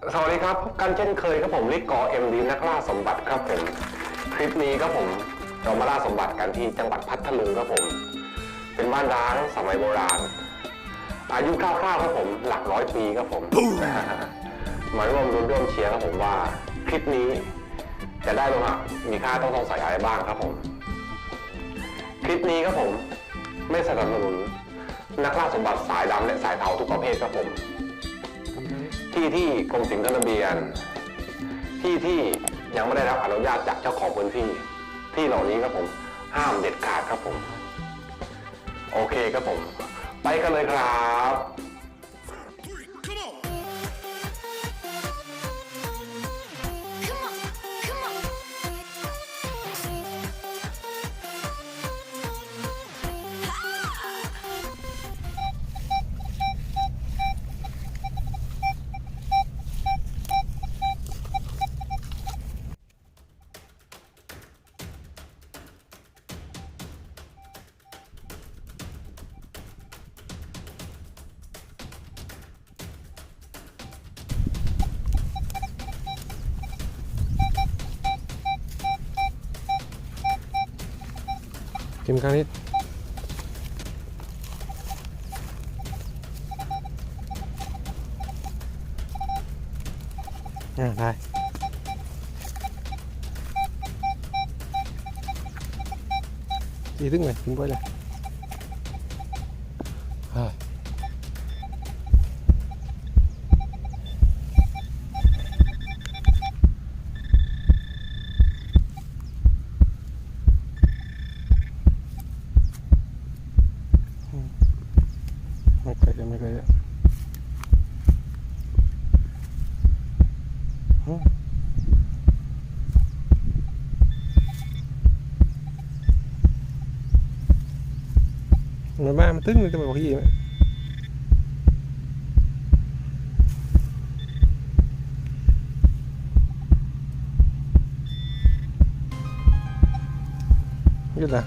สวัสดีครับพบกันเช่นเคยครับผมลิกกอเอ็มดีนักล่าสมบัติครับผมคลิปนี้ครับผมเรามาล่าสมบัติกันที่จังหวัดพัทลุงครับผม เป็นบ้านร้างสมัยโบราณ อายุคร่าวๆครับผมหลักร้อยปีครับผมมาร่วมรุ้นร่วมเชียร์ครับผมว่าคลิปนี้ จะได้โลหะมีค่าต้องสงสัยอะไรบ้างครับผม คลิปนี้ครับผม ไม่สนับสนุนนักล่าสมบัติสายดำและสายเทาทุกประเภทครับผม ที่ที่กรมศิลป์ทะเบียน ที่ที่ยังไม่ได้รับอนุญาตจากเจ้าของพื้นที่ ที่เหล่านี้ครับผมห้ามเด็ดขาดครับผม โอเคครับผม ไปกันเลยครับ กินครั้งนี้อ่าได้ดีตึ้งเลยกินไปเลยอ่าไม่เคยจะไม่เคยจะอืมมันมามัน ตึ้งเลยจะบอกพี่ไหมยืดละ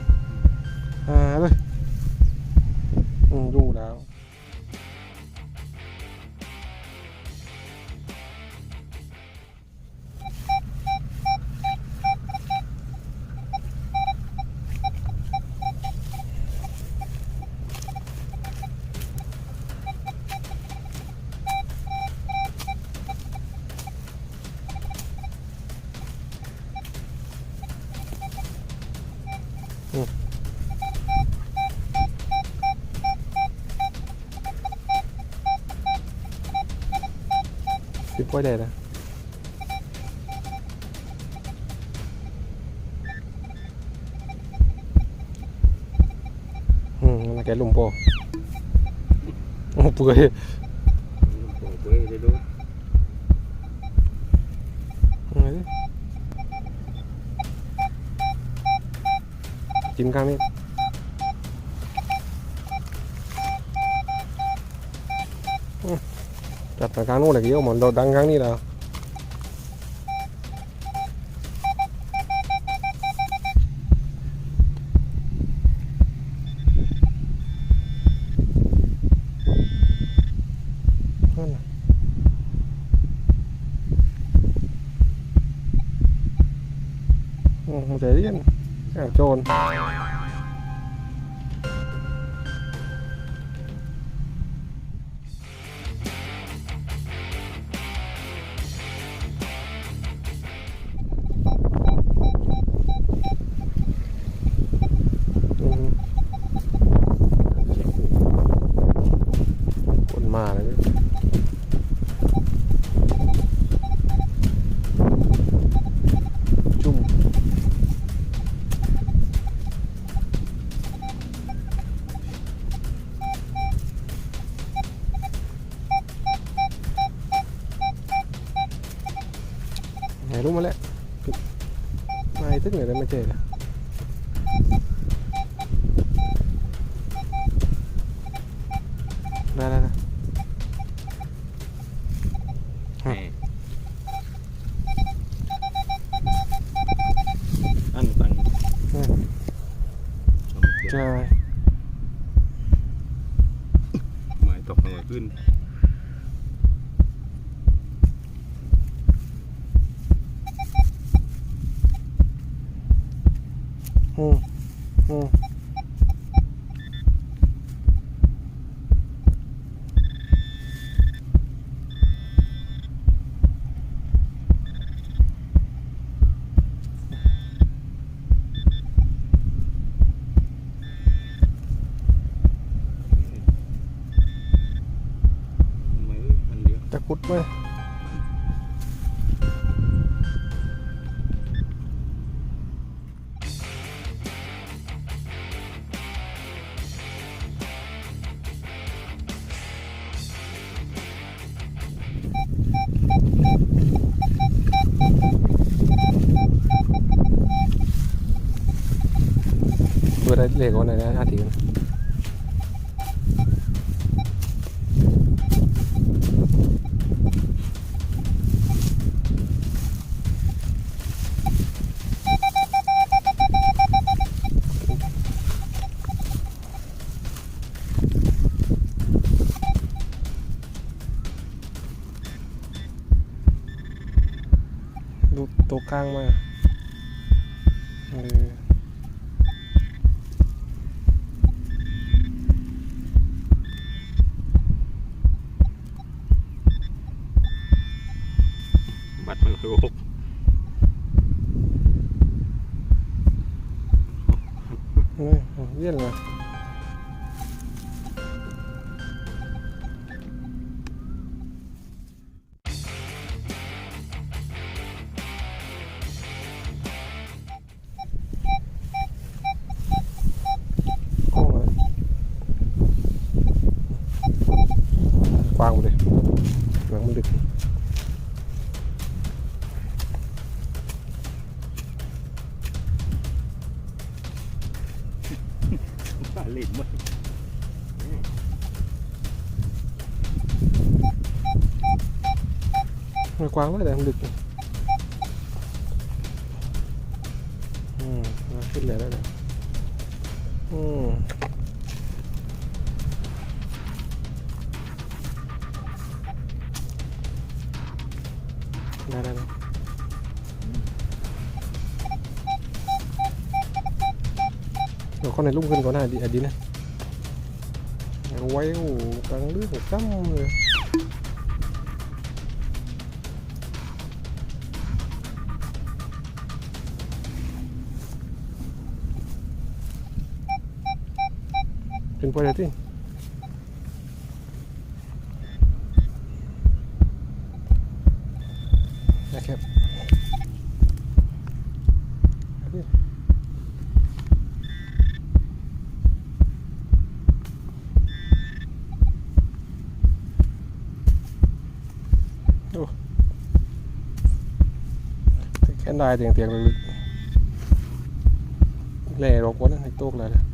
อ่าเลยอืมดูแล้ว ติดไว้ได้นะอืมนั่นแกลุมโางนี้แล้วนั่นน่ะ Ừ, một thể điên à, trồn ไหนรู้มาแล้วไม่ตึกไหนได้มาเจอเลยได้ได้ได้ อันตัง อืมใช่ หมายตกลงมาขึ้น อืมอืมไเดียกุดไหมเปิดได้เลขวันไหนนะอาทิตย์ บัางไว้แต่มันดึกอืมมาขึ้นเลยได้เลยอืมได้ได้ได้เดี๋ยวคนในรุ่มขึ้นก่อนหน้าดีอดีนะเอาไว้โอ้กลางเรื่องจำเลยขึ้นไปเนะกินอะไรบ้างเนี่ยอ่า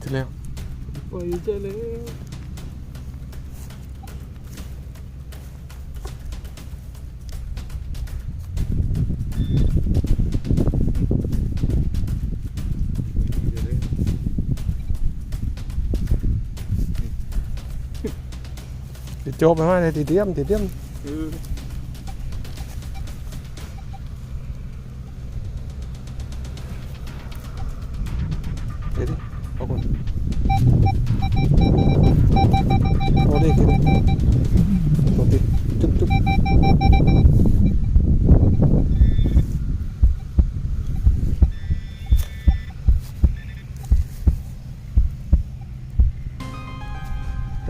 กินแล้วไปเจะเลยติดโ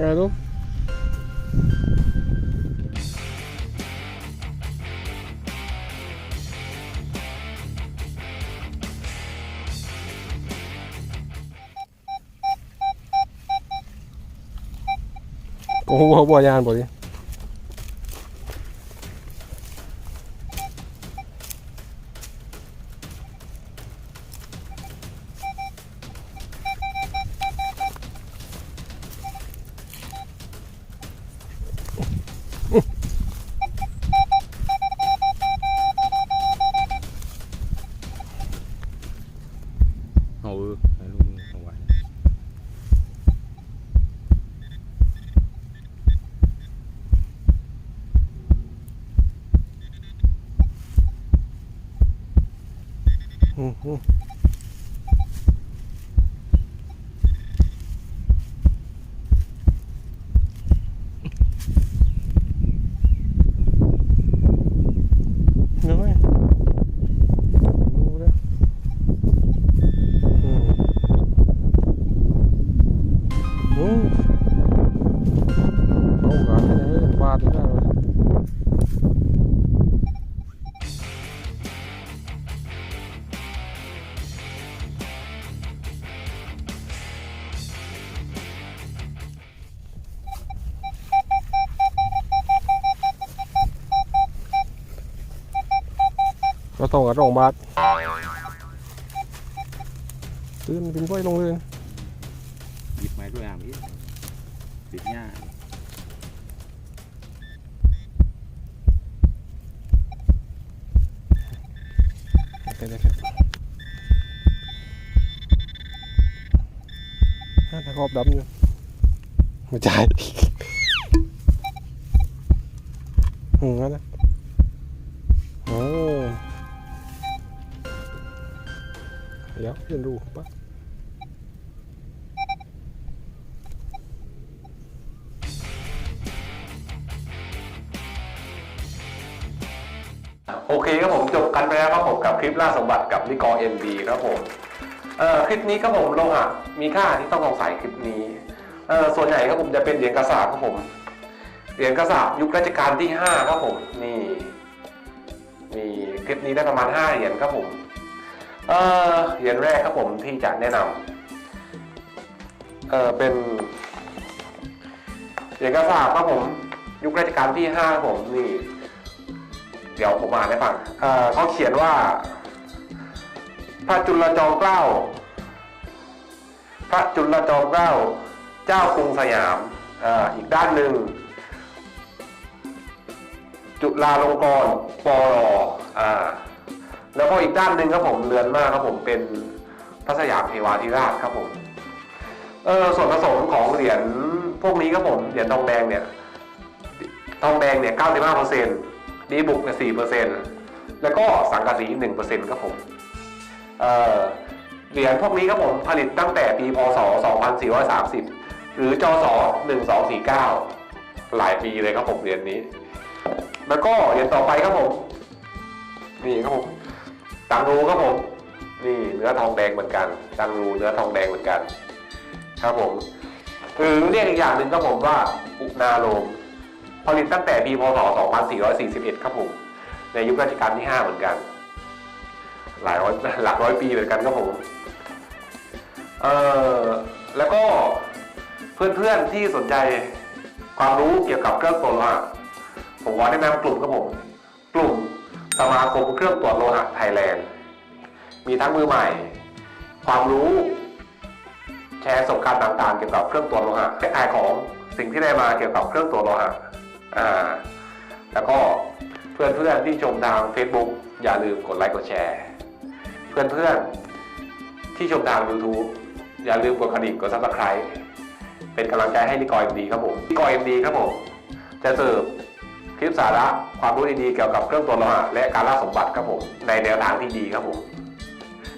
อะไรลู ต้องกับรองบาทตื่นกินกล้วยลงเลยหยิบไม้ด้วยอะพี่ติดหญ้าโอเคโอเคอะถ้าครอบดำอยู่ไม่ใช่อืมงั้นนะ เดี๋ยวเรียนรู้ปะโอเคครับผมจบกันไปแล้วครับผมกับคลิปล่าสมบัติกับนิกรเอ็นบีครับผมเอ่อคลิปนี้ครับผมโลหะมีค่าที่ต้องสงสัยคลิปนี้เอ่อส่วนใหญ่ครับผมจะเป็นเหรียญกระสาบครับผมเหรียญกระสาบยุครัชกาลที่ห้าครับผมนี่มีคลิปนี้ได้ประมาณห้าเหรียญครับผม เออเหรียญแรกครับผมที่จะแนะนำเออเป็นเหรียญกระสาบครับผมยุครัชกาลที่ห้าผมนี่ เดี๋ยวผมอ่านให้ฟังเอ่อเขาเขียนว่า พระจุลจอมเกล้า พระจุลจอมเกล้า เจ้ากรุงสยามเอ่ออีกด้านหนึ่งจุฬาลงกรณ์ปรอ่า แล้วก็อีกด้านหนึ่งครับผมเรือนมากครับผมเป็นพระสยามเทวาธิราชครับผมเออส่วนผสมของเหรียญพวกนี้ครับผมเหรียญทองแดงเนี่ยทองแดงเนี่ย95เปอร์เซ็นต์ดีบุกเนี่ย4เปอร์เซ็นต์แล้วก็สังกะสี1เปอร์เซ็นต์ครับผมเออเหรียญพวกนี้ครับผมผลิตตั้งแต่ปีพศ2430หรือจศ1249หลายปีเลยครับผมเหรียญนี้ แล้วก็เหรียญต่อไปครับผมนี่ครับผม ตังรูครับผม นี่เนื้อทองแดงเหมือนกัน ตังรูเนื้อทองแดงเหมือนกัน ครับผมหรือเรียกอีกอย่างหนึ่งครับผมว่าอุณาโลมผลิตตั้งแต่ปีพศ 2441 ครับผม ในยุครัชกาลที่ 5 เหมือนกัน หลายร้อยหลักร้อยปีเหมือนกันครับผม เอ่อ แล้วก็เพื่อนๆที่สนใจความรู้เกี่ยวกับเครื่องตรวจโลหะผมขอแนะนำกลุ่มครับผม มาคมเครื่องตรวจโลหะไทยแลนด์ มีทั้งมือใหม่ ความรู้ แชร์ประสบการณ์ต่างๆ เกี่ยวกับเครื่องตรวจโลหะและขายของสิ่งที่ได้มาเกี่ยวกับเครื่องตรวจโลหะอ่าแล้วก็เพื่อนๆที่ชมทาง Facebook อย่าลืมกดไลค์กดแชร์ เพื่อนๆที่ชมทาง YouTube อย่าลืมกดกระดิ่งกด Subscribe เป็นกำลังใจให้นิกอยเอ็มดีครับผมนิกอยเอ็มดีครับผมจะเสิร์ฟ ลิปสาระความรู้ดีๆเกี่ยวกับเครื่องตรวจโลหะและการล่าสมบัติครับผมในแนวทางที่ดีครับผม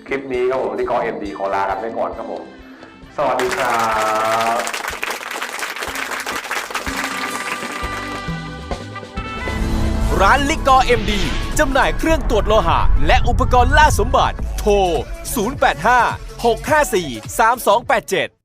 คลิปนี้ครับผมนิกอเอ็มดีขอลากันไปก่อนครับผมสวัสดีครับร้านลิกอเอ็มดีจำหน่ายเครื่องตรวจโลหะ และอุปกรณ์ล่าสมบัติ โทร 085 654 3287